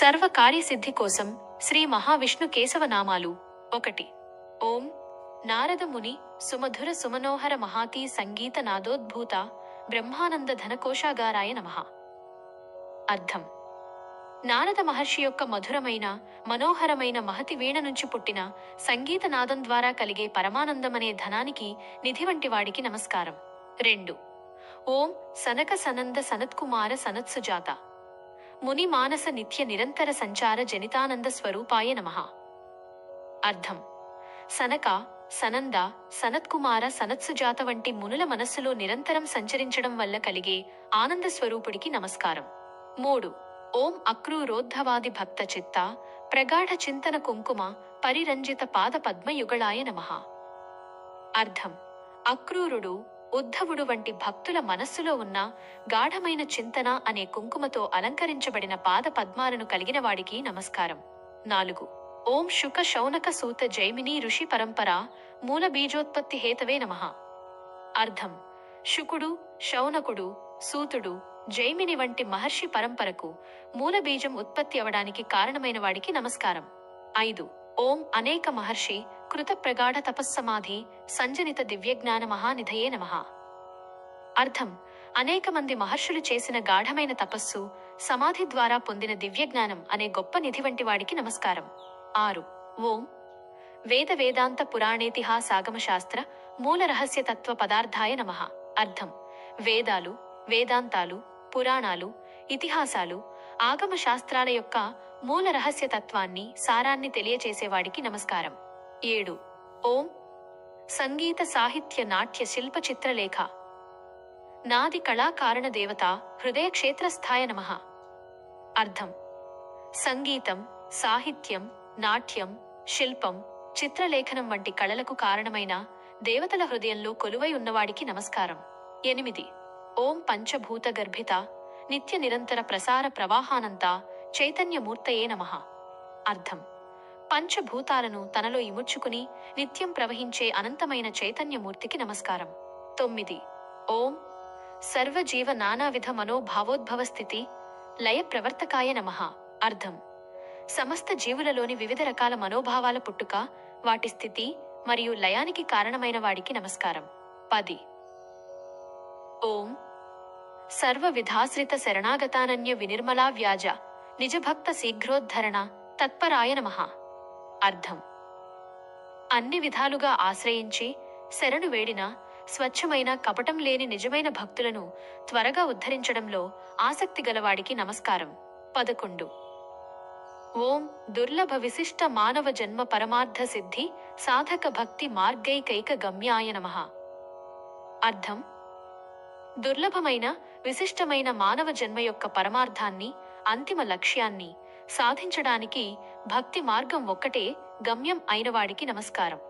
సర్వ కార్యసిద్ధి కోసం శ్రీ మహావిష్ణు కేశవ నామాలు ఒకటి. ఓం నారదముని సుమధుర సుమనోహర మహాతీ సంగీత నాదోద్భూత బ్రహ్మానంద ధనకోశాగారాయ నమః. అర్థం. నారద మహర్షి యొక్క మధురమైన మనోహరమైన మహతి వీణ నుంచి పుట్టిన సంగీత నాదం ద్వారా కలిగే పరమానందమనే ధనానికి నిధి వంటి వాడికి నమస్కారం. రెండు. ఓం సనక సనంద సనత్కుమార సనత్సుజాత. ముని మానస నిత్య నిరంతర సంచార జనితానంద స్వరూపాయ నమః. అర్థం. సనక సనంద సనత్కుమార సనత్సుజాత వంటి మునుల మనస్సులో నిరంతరం సంచరించడం వల్ల కలిగే ఆనంద స్వరూపుడికి నమస్కారం. మూడు. ఓం అక్రూరోద్ధవాది భక్త చిత్త ప్రగాఢ చింతన కుంకుమ పరిరంజిత పాద పద్మయుగళాయ నమః. అర్థం. అక్రూరుడు ఉద్ధవుడు వంటి భక్తుల మనస్సులో ఉన్న గాఢమైన చింతన అనే కుంకుమతో అలంకరించబడిన పాద పద్మాలను కలిగిన వాడికి నమస్కారం. నాలుగు. ఓం శుక శౌనక సూత జైమిని ఋషి పరంపర మూల బీజోత్పత్తి హేతవే నమః. అర్థం. శుకుడు శౌనకుడు సూతుడు జైమిని వంటి మహర్షి పరంపరకు మూల బీజం ఉత్పత్తి అవడానికి కారణమైన వాడికి నమస్కారం. ఐదు. ఓం అనేక మహర్షి కృత ప్రగాఢ తపస్సమాధి సంజనిత దివ్యజ్ఞాన మహానిధయే నమః. అర్థం అనేక మంది మహర్షులు చేసిన గాఢమైన తపస్సు సమాధి ద్వారా పొందిన దివ్యజ్ఞానం అనే గొప్ప నిధి వంటి వాడికి నమస్కారం. ఆరు ఓం. వేద వేదాంత పురాణేతిహాసాగమ శాస్త్ర మూల రహస్య తత్వ పదార్థాయ నమః. అర్థం వేదాలు వేదాంతాలు పురాణాలు ఇతిహాసాలు ఆగమ శాస్త్రాల యొక్క మూల రహస్య తత్వాన్ని సారాన్ని తెలియచేసేవాడికి నమస్కారం. ఏడు. ఓం. సంగీత సాహిత్య నాట్య శిల్ప చిత్రలేఖ. నాది కళాకారణ దేవత హృదయ క్షేత్రస్థాయ నమః. అర్థం. సంగీతం సాహిత్యం నాట్యం శిల్పం చిత్రలేఖనం వంటి కళలకు కారణమైన దేవతల హృదయంలో కొలువై ఉన్నవాడికి నమస్కారం. ఎనిమిది. ఓం పంచభూత గర్భిత నిత్య నిరంతర ప్రసార ప్రవాహానంతా చైతన్యమూర్తయే నమః. అర్థం. పంచభూతాలను తనలో ఇముడ్చుకుని నిత్యం ప్రవహించే అనంతమైన చైతన్యమూర్తికి నమస్కారం. తొమ్మిది. ఓం సర్వజీవ నానావిధ మనోభావోద్భవ స్థితి లయ ప్రవర్తకాయ నమః. అర్థం. సమస్త జీవులలోని వివిధ రకాల మనోభావాల పుట్టుక వాటి స్థితి మరియు లయానికి కారణమైన వాడికి నమస్కారం. పది. ఓం సర్వ విధాశ్రిత శరణాగతానన్య వినిర్మలా వ్యాజ నిజభక్త శీఘ్రోద్ధరణ తత్పరాయ నమః. అర్థం. అన్ని విధాలుగా ఆశ్రయించి శరణు వేడిన స్వచ్ఛమైన కపటం లేని నిజమైన భక్తులను త్వరగా ఉద్ధరించడంలో ఆసక్తి గలవాడికి నమస్కారం. పదకొండు. ఓం దుర్లభ విశిష్ట మానవ జన్మ పరమార్థ సిద్ధి సాధక భక్తి మార్గైకైక గమ్యాయ నమః. అర్థం? దుర్లభమైన విశిష్టమైన మానవ జన్మ యొక్క పరమార్థాన్ని అంతిమ లక్ష్యాన్ని సాధించడానికి భక్తి మార్గం ఒక్కటే గమ్యం అయినవాడికి నమస్కారం.